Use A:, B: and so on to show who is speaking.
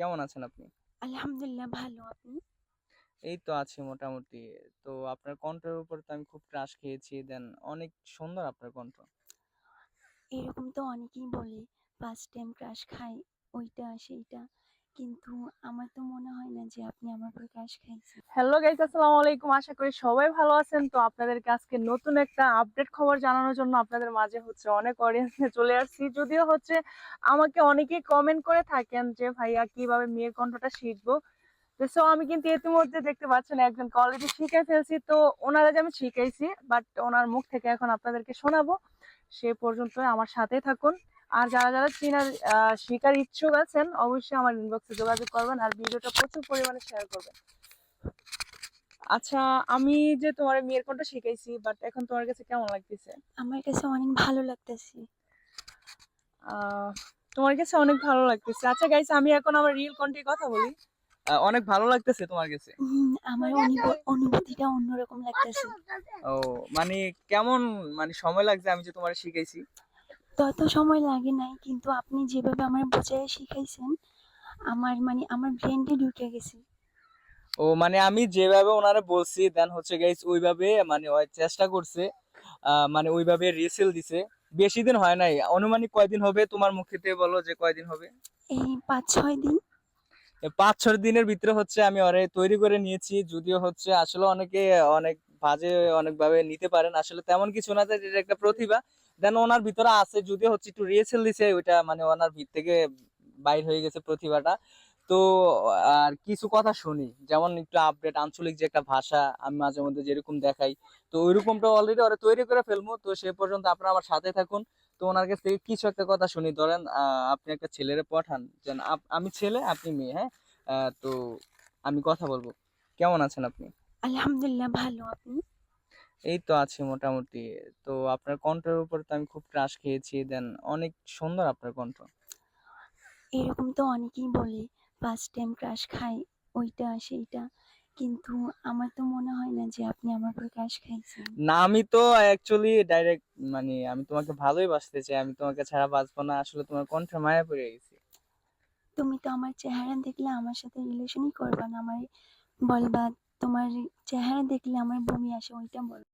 A: কেমন আছেন আপনি?
B: আলহামদুলিল্লাহ ভালো। আপনি?
A: এই তো আছি মোটামুটি। তো আপনার কণ্ঠের উপর তো আমি খুব ক্রাশ খেয়েছি। দেন অনেক সুন্দর আপনার কণ্ঠ।
B: এরকম তো অনেকেই বলে ফার্স্ট টাইম ক্রাশ খাই ওইটা সেইটা। কিন্তু আমার তো মনে হয় না যে আপনি আমার উপর ক্রাশ খাইছেন।
C: হ্যালো গাইস আসসালামু আলাইকুম। আশা করি সবাই ভালো আছেন। তো আপনাদেরকে আজকে নতুন একটা আপডেট খবর জানানোর জন্য আপনাদের মাঝে হচ্ছে অনেক অডিয়েন্স চলে আসছি। যদিও হচ্ছে আমাকে অনেকেই কমেন্ট করে থাকেন যে, ভাইয়া, কীভাবে মেয়ের কণ্ঠটা শিখব? সো আমি কিন্তু ইতিমধ্যে দেখতে পাচ্ছেন একজন অলরেডি শিখে ফেলছি। তো ওনারা যে আমি শিখাইছি বাট ওনার মুখ থেকে এখন আপনাদেরকে শোনাবো। সে পর্যন্ত আমার সাথে থাকুন। আর যারা যারা চীনার শিকার ইচ্ছুক আছেন অবশ্যই আমার ইনবক্সে যোগাযোগ করবেন আর ভিডিওটা প্রচুর পরিমাণে শেয়ার করবেন আচ্ছা আমি যে তোমার মেয়ের কণ্ঠ শিখাইছি বাট এখন তোমার কাছে কেমন লাগতেছে
B: আমার কাছে অনেক ভালো লাগতেছে।
C: তোমার কাছে অনেক ভালো লাগতেছে আচ্ছা গাইস আমি এখন আমার রিয়েল কণ্ঠে কথা বলি
A: অনেক ভালো লাগতেছে তোমার কাছে?
B: আমার অনুভ অনুভূতিটা অন্যরকম লাগতেছে।
A: ও মানে কেমন মানে সময় লাগছে আমি যে তোমারে শিখাইছি?
B: তত সময় লাগে নাই কিন্তু আপনি যেভাবে আমার বুঝাইয়া শিখাইছেন আমার মানে আমার ব্রেইনে ঢুকে গেছে।
A: ও মানে আমি যেভাবে ওনারে বলছি দেন হচ্ছে গাইস ওইভাবে মানে ওই চেষ্টা করছে। মানে ওইভাবে রিহার্সাল দিছে। বেশি দিন হয় নাই। আনুমানিক কয়দিন হবে তোমার মুখেতে বলো যে কয়দিন হবে?
B: এই ৫-৬ দিন
A: পাঁচ ৫-৬ দিনের ভিতরে হচ্ছে আমি ওরে তৈরি করে নিয়েছি। যদিও হচ্ছে আসলে অনেকে অনেক বাজে অনেকভাবে নিতে পারেন। আসলে তেমন কিছু না যে একটা প্রতিভা। দেন ওনার ভিতরে আছে যদিও হচ্ছে একটু রিহার্সাল দিছে ওইটা মানে ওনার ভিত থেকে বাইর হয়ে গেছে প্রতিভাটা। তো আর কিছু কথা শুনি। যেমন একটু আপডেট আঞ্চলিক যে একটা ভাষা আমি মাঝে মধ্যে যেরকম দেখাই। তো ওইরকমটা অলরেডি ওরা তৈরি করে ফেলব। তো সে পর্যন্ত আপনারা আমার সাথে থাকুন। তো ওনার কাছ থেকে কিছু একটা কথা শুনি। ধরেন আপনি একটা ছেলেরে পাঠান। যেন আমি ছেলে আপনি মেয়ে, হ্যাঁ? তো আমি কথা বলব। কেমন আছেন আপনি?
B: আলহামদুলিল্লাহ ভালো। আপনি?
A: এই তো আছি মোটামুটি। তো আপনার কণ্ঠের উপর তো আমি খুব ক্রাশ খেয়েছি। দেন অনেক সুন্দর আপনার কণ্ঠ।
B: এরকম তো অনেকেই বলে ফার্স্ট টাইম ক্রাশ খাই ওইটা সেইটা। কিন্তু আমার তো মনে হয় না যে আপনি আমার উপর ক্রাশ খাইছেন।
A: না আমি তো অ্যাকচুয়ালি ডাইরেক্ট মানে আমি তোমাকে ভালোই বাসতে চাই। আমি তোমাকে ছাড়া বাঁচবো না। আসলে তোমার কণ্ঠে মায়া পড়ে গেছি।
B: তুমি তো আমার চেহারা দেখলে আমার সাথে রিলেশনই করবা না। আমারে বলবা তোমার চেহারা দেখলে আমার বমি আসে ওইটা বল।